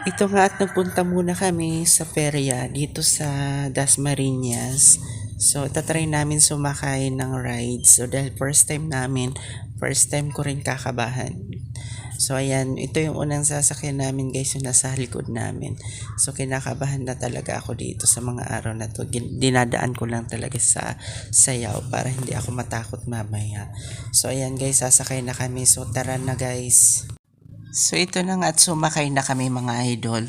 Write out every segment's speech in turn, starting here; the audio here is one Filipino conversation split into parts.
Ito nga at nagpunta muna kami sa perya dito sa Dasmariñas. So, tatry namin sumakay ng rides. So, dahil first time namin, first time ko rin kakabahan. So, ayan, ito yung unang sasakyan namin guys, yung nasa likod namin. So, kinakabahan na talaga ako dito sa mga araw na to. Dinadaan ko lang talaga sa sayaw para hindi ako matakot mamaya. So, ayan guys, sasakay na kami. So, tara na guys. So ito na nga at sumakay na kami mga idol.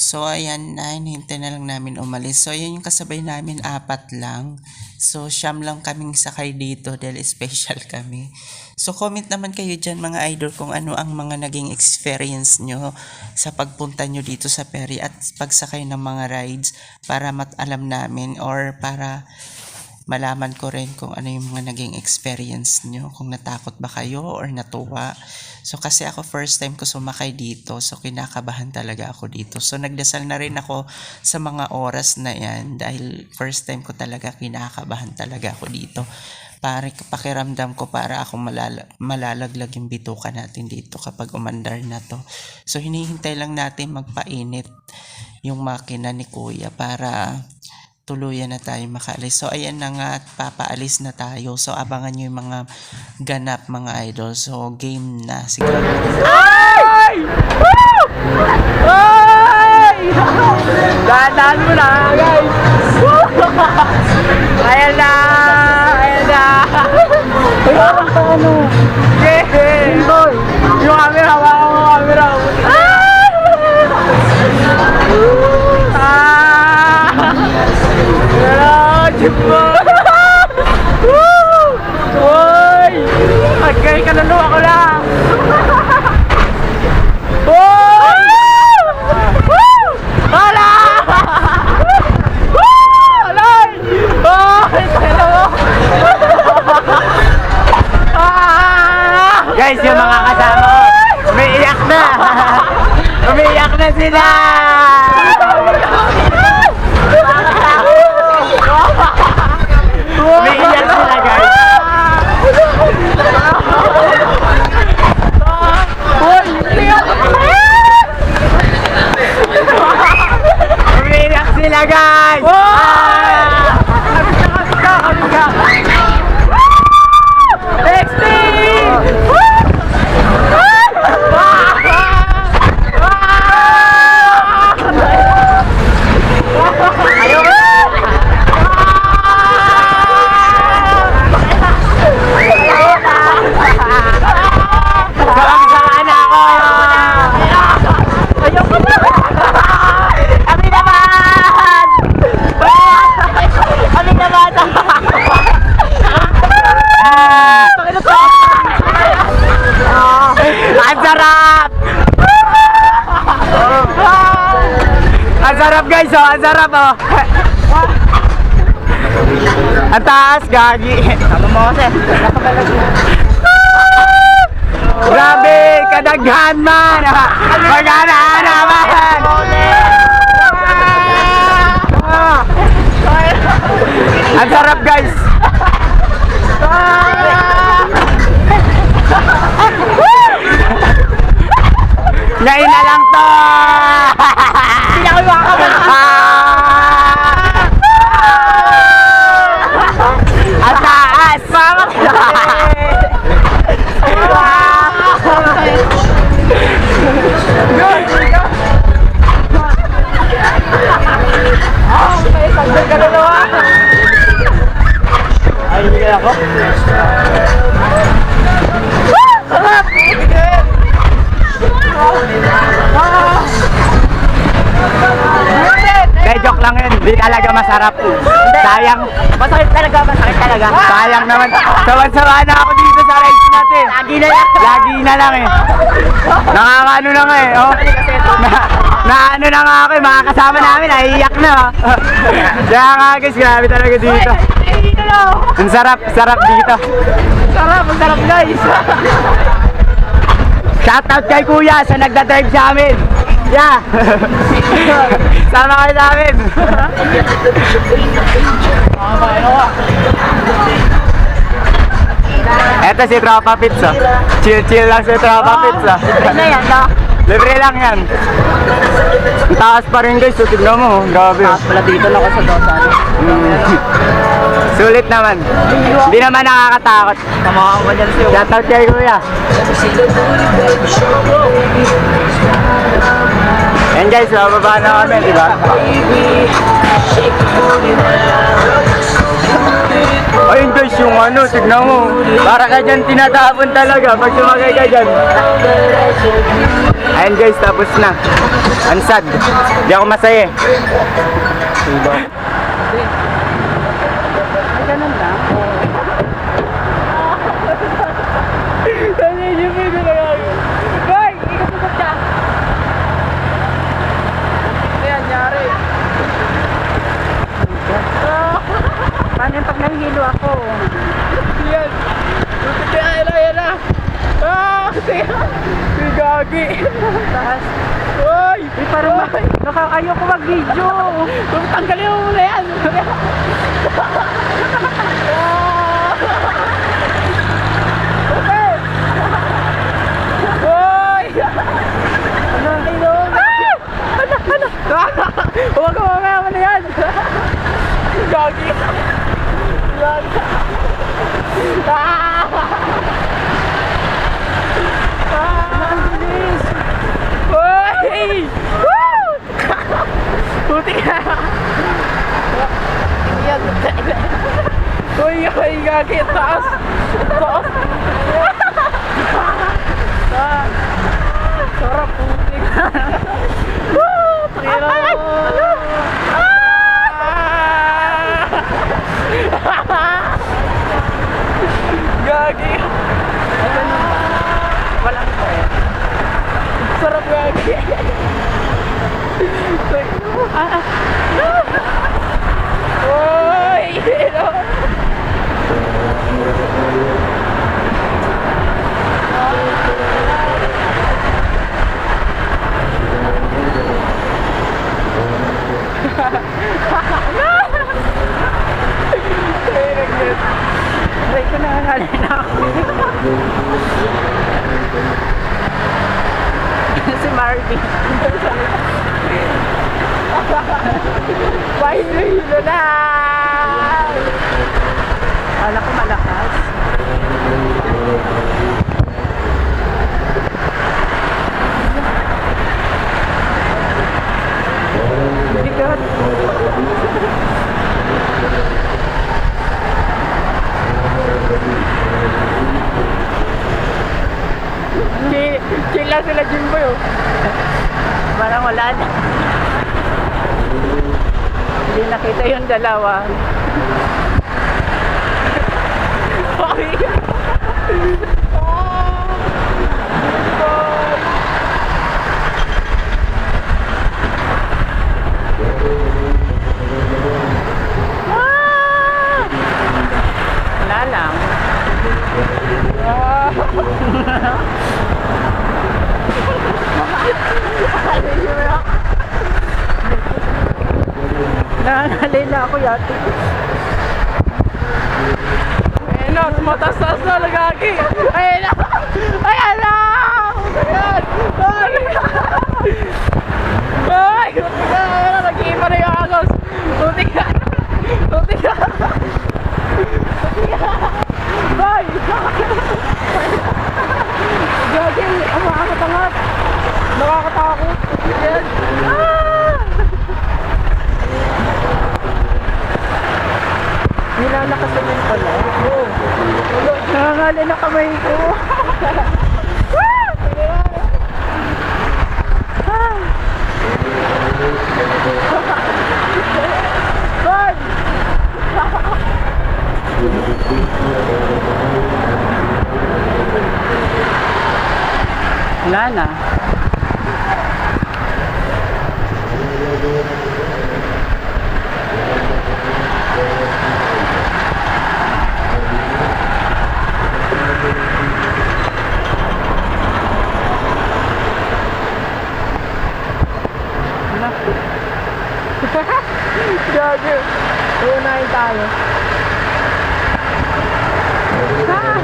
So ayan na, hinihintay na lang namin umalis. So ayan yung kasabay namin, apat lang. So siyam lang kaming sakay dito dahil special kami. So comment naman kayo dyan mga idol kung ano ang mga naging experience nyo sa pagpunta nyo dito sa Perry at pagsakay ng mga rides para mat alam namin or para malaman ko rin kung ano yung mga naging experience nyo. Kung natakot ba kayo or natuwa. So kasi ako first time ko sumakay dito. So kinakabahan talaga ako dito. So nagdasal na rin ako sa mga oras na yan. Dahil first time ko talaga kinakabahan talaga ako dito. Para pakiramdam ko para ako malala, malalaglag yung bituka natin dito kapag umandar na to. So hinihintay lang natin magpainit yung makina ni kuya para tuluyan na tayo makaalis. So, ayan na nga at papaalis na tayo. So, abangan nyo yung mga ganap mga idol. So, game na. Sige. Ay! Woo! Ay! Dahan-dahan mo na, guys! Woo! Ayan na! Ayan na! Hawakan ka guys oh! Ang sarap oh! Ang taas, gagi! Ano mo kasi? Grabe! Kadaghan man! Magana naman! Ang sarap guys! Ngayon na lang to! Hindi ako makakabala! Ang taas! Mama! Ay, hindi kaya ako? Lang yun. Hindi talaga masarap. Sayang. Masakit talaga, masakit talaga. Sayang naman. Sawan-sawa na ako dito sa rides natin. Lagi na lang. Lagi na lang eh. Nakakaano na nga eh. Oh. Na, na ano na nga ako eh. Mga kasama namin, naiiyak na. Oh. Kaya nga guys, grabe talaga dito. Ang sarap, sarap dito. Sarap, ang sarap guys. Shoutout kay Kuya sa nagda-drive sa amin. Yeah. Sama kayo sa amin. Eto si Tropa oh. Chill-chill lang si Tropa Pits, oh. Ano yan, no? Libre lang yan. Taas pa rin guys, so tignan mo, oh. grabe. oh. Pala dito na ako sa Dota. Sulit naman. Hindi naman nakakatakot. Kamakang ko dyan sa'yo. Shoutout kay Kuya. Yan guys, bababa na kami, di ba? Ayun guys, yung ano, tignan mo. Para ka dyan tinatapon talaga pag sumagay ka dyan. Ayun guys, tapos na. Ang sad. Di ako masaya. eh. Ay, ganun lang. Hoy, ikot mo siya. Ano yan, nyari? Paano yung pag nahihilo ako? Yan. Yan na, yan na. Ah! Si Gagi. Taas. Uy! Uy, parang nakakayo ko mag-video. Tanggalin mo muna yan. Okay. Hoy! Ano ang ilong? Ah! Ano? Ano? Huwag ka mamaya mo na yan! Gagi! Gagi! Ah! Ang bilis! Hoy! Woo! Puti ka! Yan! Hoy! Hoy! Gagi! Taas! Taas! Ah, sarap putik. Woo! Tira. Gagi. Walang kwet. Sarap gagi. Oy! Aray ko nangangalay na ako. si Marvin. Pahilo-hilo na! Kala ko malakas. Bigat. Chill, chill lang sila Jimboy oh. Parang wala na. Hindi nakita yung dalawa. Ay! Ah! Wala lang. Nangangalay na ako yate. Ayun na, tumatas-tas na lagagi. Ayun na! Ayun na! Ayan! Ay! Ay! Buti ka! Ayun na, nag-iiba na yung agos. Buti ka! Buti ka! Buti ka! Ay! Gagi! Ang makakatangat! Nakakatakot! Ayan! Ah! Nilalakas naman pala. Oo. Nangangalay na kamay ko. Bye! Wala na. Gagi. Uunahin tayo. Ah!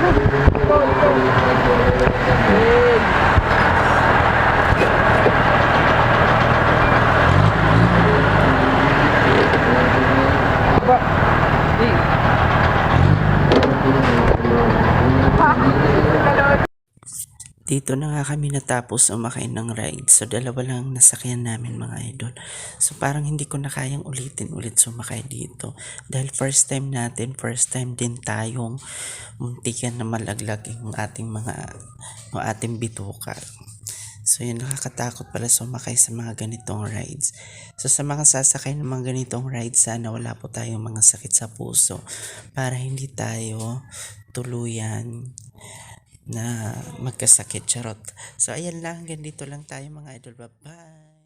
Dito na nga kami natapos umakay ng ride. So, dalawa lang nasakyan namin mga idol. So, parang hindi ko na kayang ulitin ulit sumakay dito. Dahil first time natin, first time din tayong muntikan na malaglag yung ating mga, yung ating bituka. So, yun, nakakatakot pala sumakay sa mga ganitong rides. So, sa mga sasakay ng mga ganitong rides, sana wala po tayong mga sakit sa puso para hindi tayo tuluyan na magkasakit. Charot. So, ayan lang. Ganito lang tayo mga idol. Bye-bye.